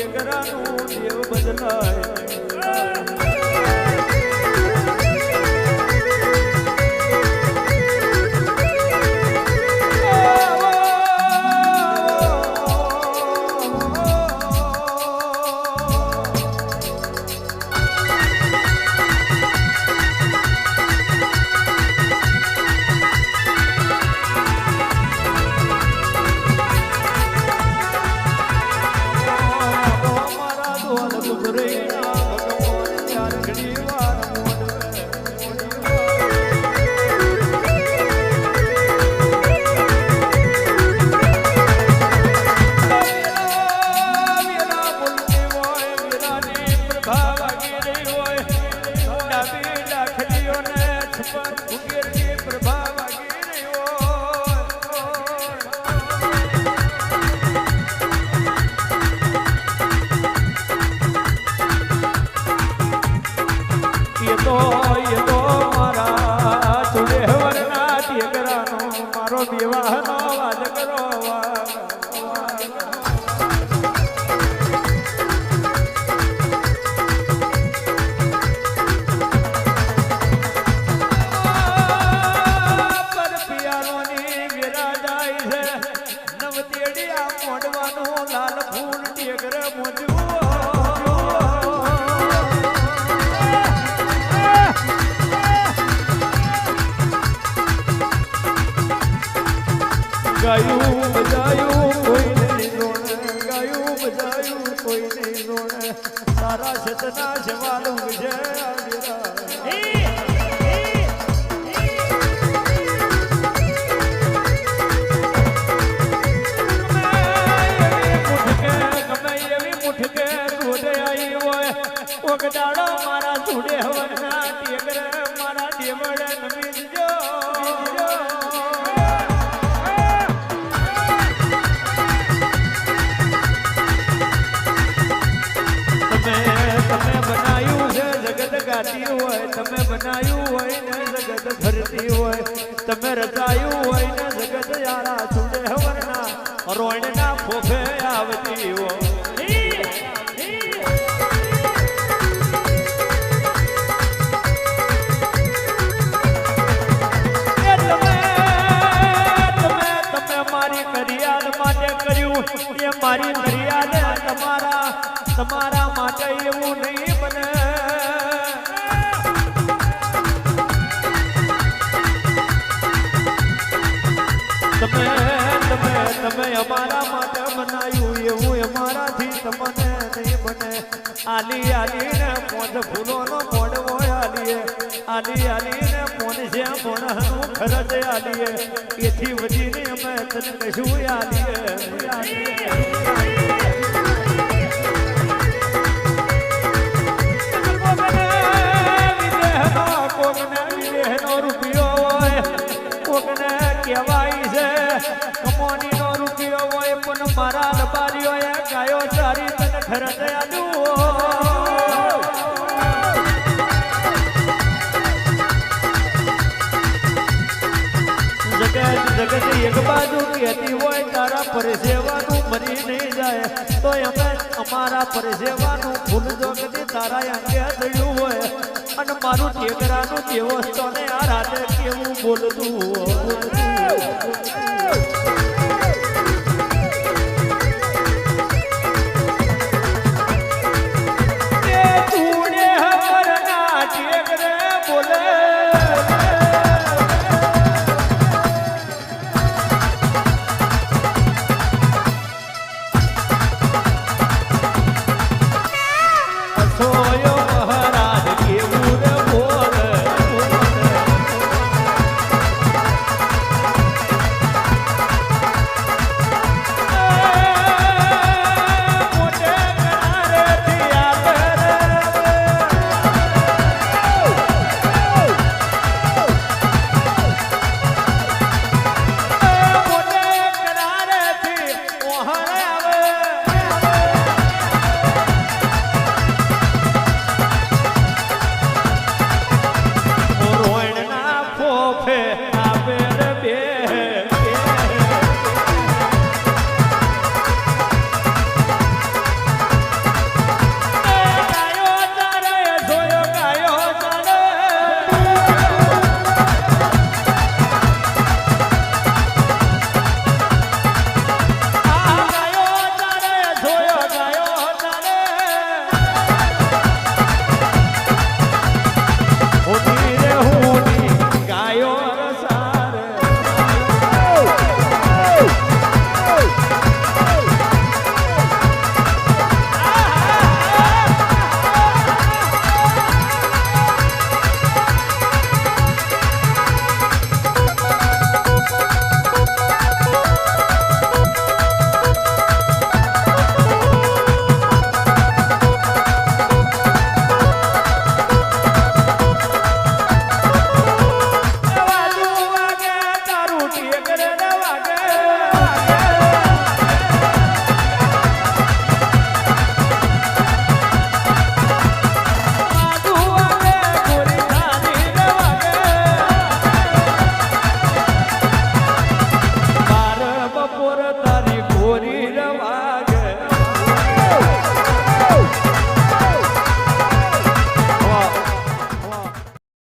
ટેકરાનું દેવ બદલાય. મારો વાજ કરો. ગાયું બજાયું કોઈ નહીં રોણે. ગાયું બજાયું કોઈ રોણે. તારા સતના જવાલ વિજય આવીરા ફરતી હોય, તમે રચાયું હોય ને જગત યારા છૂટે હવરના રોણના ફોફે આવતી હોય. એ મારી ફરિયાદ તમારા તમારા માટે એવું નહીં બને. તમે અમારા માટે બનાવ્યું એવું અમારાથી તમને નહીં બને. આલી આલીને પોંચ ફૂલોનો મોડવો આલીએ. આલી આલીને પોન છે મોણનું ખરજ આલીએ. એથી વધીને અમે તને કશું આલીએ કોકને રૂપિયો હોય, કોકને કહેવાય છે પણ મારા લબારીઓ ગાયો ચારી તને ઘર આલ્યું જગત એક બાજુ કહેતી હોય, તારા પરસેવાનું મરી નહીં જાય. તો અમે અમારા પરસેવાનું ફૂલ જો કદી તારા અંગે થયું હોય. અને મારું ટેકરાનું દેવસ્થાને આ રાતે કેવું બોલતું